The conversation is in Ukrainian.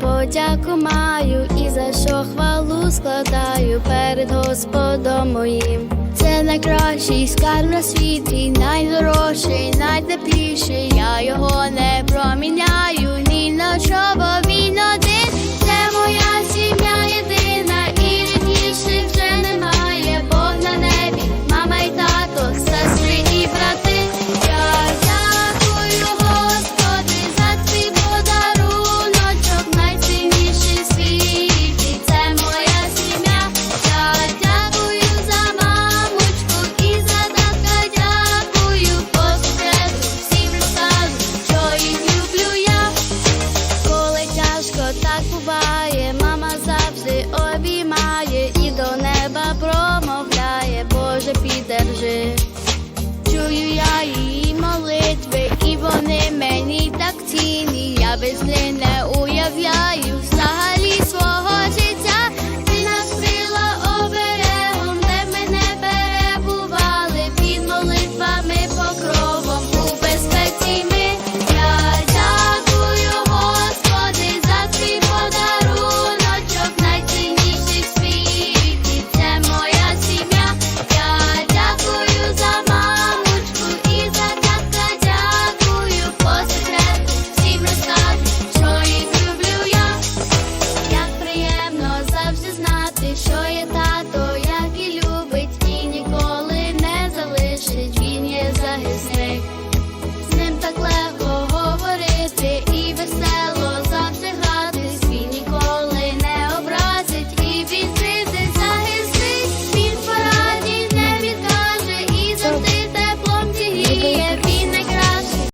подяку маю і за що хвалу складаю перед Господом моїм. Це найкращий скарб на світі, найдорожчий, найтепліший. Я його не проміняю is